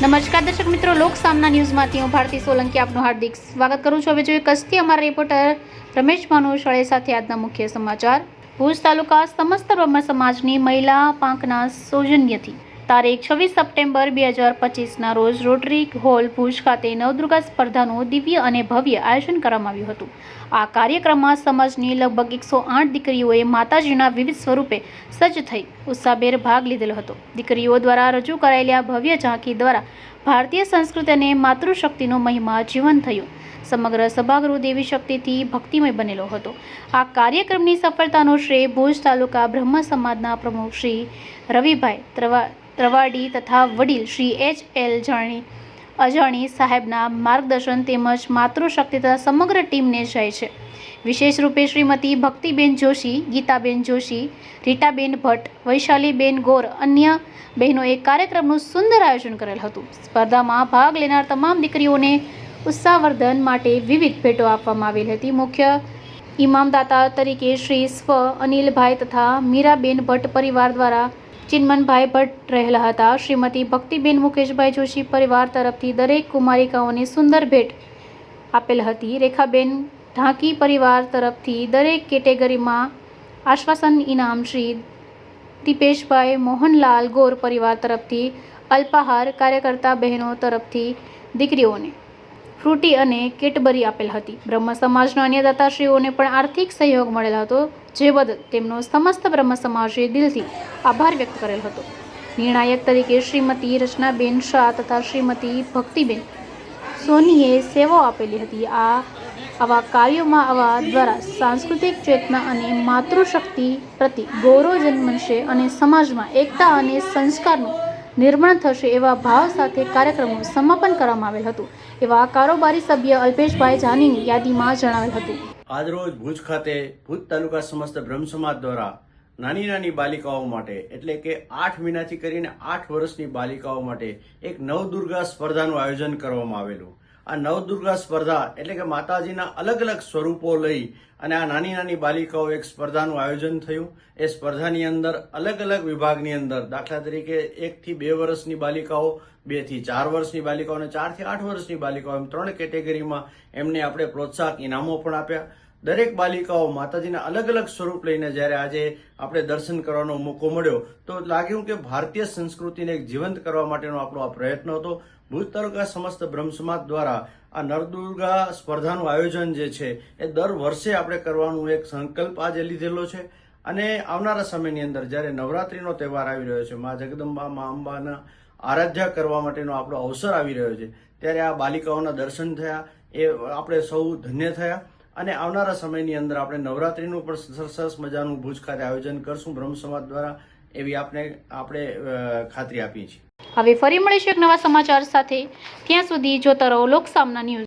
નમસ્કાર દર્શક મિત્રો, લોક સામના ન્યૂઝમાંથી હું ભારતી સોલંકી આપનું હાર્દિક સ્વાગત કરું છું. હવે જોઈએ કચ્છથી અમારા રિપોર્ટર રમેશ ભાનુશાળે સાથે આજના મુખ્ય સમાચાર. ભુજ તાલુકા સમસ્ત બ્રહ્મ સમાજની મહિલા પાંખના સૌજન્યથી તારીખ છવ્વીસ સપ્ટેમ્બર બે હજાર પચીસના રોજ રોટરી હોલ ભુજ ખાતે નવદુર્ગા સ્પર્ધાનું દિવ્ય અને ભવ્ય આયોજન કરવામાં આવ્યું હતું. આ કાર્યક્રમમાં સમાજની લગભગ એકસો આઠ દીકરીઓએ માતાજીના વિવિધ સ્વરૂપે સજ્જ થઈ ઉત્સાહભેર ભાગ લીધેલો હતો. દીકરીઓ દ્વારા રજૂ કરાયેલી ભવ્ય ઝાંખી દ્વારા ભારતીય સંસ્કૃતિ અને માતૃશક્તિનો મહિમા જીવન થયો. સમગ્ર સભાગૃહ દેવી શક્તિથી ભક્તિમય બનેલો હતો. આ કાર્યક્રમની સફળતાનો શ્રેય ભુજ તાલુકા બ્રહ્મ સમાજના પ્રમુખ શ્રી રવિભાઈ ત્રવા ત્રવાડી તથા વડીલ શ્રી એચ એલ જાણી અજાણી સાહેબના માર્ગદર્શન તેમજ માતૃશક્તિ તથા સમગ્ર ટીમને જાય છે. વિશેષ રૂપે શ્રીમતી ભક્તિબેન જોશી, ગીતાબેન જોશી, રીટાબેન ભટ્ટ, વૈશાલીબેન ગોર અન્ય બહેનોએ કાર્યક્રમનું સુંદર આયોજન કરેલ હતું. સ્પર્ધામાં ભાગ લેનાર તમામ દીકરીઓને ઉત્સાહવર્ધન માટે વિવિધ ભેટો આપવામાં આવેલ હતી. મુખ્ય ઇમામદાતા તરીકે શ્રી સ્વ અનિલભાઈ તથા મીરાબેન ભટ્ટ પરિવાર દ્વારા ચિન્મનભાઈ ભટ્ટ રહેલા હતા. શ્રીમતી ભક્તિબેન મુકેશભાઈ જોશી પરિવાર તરફથી દરેક કુમારિકાઓને સુંદર ભેટ આપેલ હતી. રેખાબેન ઢાંકી પરિવાર તરફથી દરેક કેટેગરીમાં આશ્વાસન ઇનામ શ્રી દીપેશભાઈ મોહનલાલ ગોર પરિવાર તરફથી અલ્પાહાર કાર્યકર્તા બહેનો તરફથી દીકરીઓને ફ્રૂટી અને કેટબરી આપેલ હતી. બ્રહ્મ સમાજના અન્ય દાતાશ્રીઓને પણ આર્થિક સહયોગ મળેલ હતો. જે બદલ તેમનો સમસ્ત બ્રહ્મ સમાજે દિલથી આભાર વ્યક્ત કરેલ હતો. નિર્ણાયક તરીકે શ્રીમતી રચનાબેન શાહ તથા શ્રીમતી ભક્તિબેન સોનીએ સેવાઓ આપેલી હતી. આ આવા કાર્યોમાં આવા દ્વારા સાંસ્કૃતિક ચેતના અને માતૃશક્તિ પ્રતિ ગૌરવ જન્મશે અને સમાજમાં એકતા અને સંસ્કારનું નિર્માણ થશે એવા ભાવ સાથે કાર્યક્રમનું સમાપન કરવામાં આવેલ હતું. એવા કારોબારી સભ્ય અલ્પેશભાઈ જાનીની યાદીમાં જણાવેલ હતું. આજરોજ ભુજ ખાતે ભુજ તાલુકા સમસ્ત બ્રહ્મ સમાજ દ્વારા નાની નાની બાલિકાઓ માટે, એટલે કે આઠ મહિનાથી કરીને આઠ વર્ષની બાલિકાઓ માટે એક નવદુર્ગા સ્પર્ધાનું આયોજન કરવામાં આવેલું. આ નવદુર્ગા સ્પર્ધા એટલે કે માતાજીના અલગ અલગ સ્વરૂપો લઈ અને આ નાની નાની બાલિકાઓ એક સ્પર્ધાનું આયોજન થયું. એ સ્પર્ધાની અંદર અલગ અલગ વિભાગની અંદર દાખલા તરીકે એકથી બે વર્ષની બાલિકાઓ, બેથી ચાર વર્ષની બાલિકાઓ અને ચારથી આઠ વર્ષની બાલિકાઓ એમ ત્રણ કેટેગરીમાં એમને આપણે પ્રોત્સાહક ઇનામો પણ આપ્યા. દરેક બાલિકાઓ માતાજીના અલગ અલગ સ્વરૂપ લઈને જ્યારે આજે આપણે દર્શન કરવાનો મોકો મળ્યો, તો લાગ્યું કે ભારતીય સંસ્કૃતિને એક જીવંત કરવા માટેનો આપણો આ પ્રયત્ન હતો. ભુજ તાલુકા સમસ્ત બ્રહ્મ દ્વારા આ નરદુર્ગા સ્પર્ધાનું આયોજન જે છે, એ દર વર્ષે આપણે કરવાનું એક સંકલ્પ આજે લીધેલો છે. અને આવનારા સમયની અંદર જ્યારે નવરાત્રીનો તહેવાર આવી રહ્યો છે, મા જગદંબા, મા અંબાના આરાધ્યા કરવા માટેનો આપણો અવસર આવી રહ્યો છે, ત્યારે આ બાલિકાઓના દર્શન થયા, એ આપણે સૌ ધન્ય થયા. અને આવનારા સમયની અંદર આપણે નવરાત્રીનું પણ સરસ મજાનું ભુજ ખાતે આયોજન કરશું. બ્રહ્મ સમાજ દ્વારા એવી આપણે આપણે ખાતરી આપી છીએ. હવે ફરી મળીશું એક નવા સમાચાર સાથે. ત્યાં સુધી જોતા રહો લોક સામના ન્યૂઝ.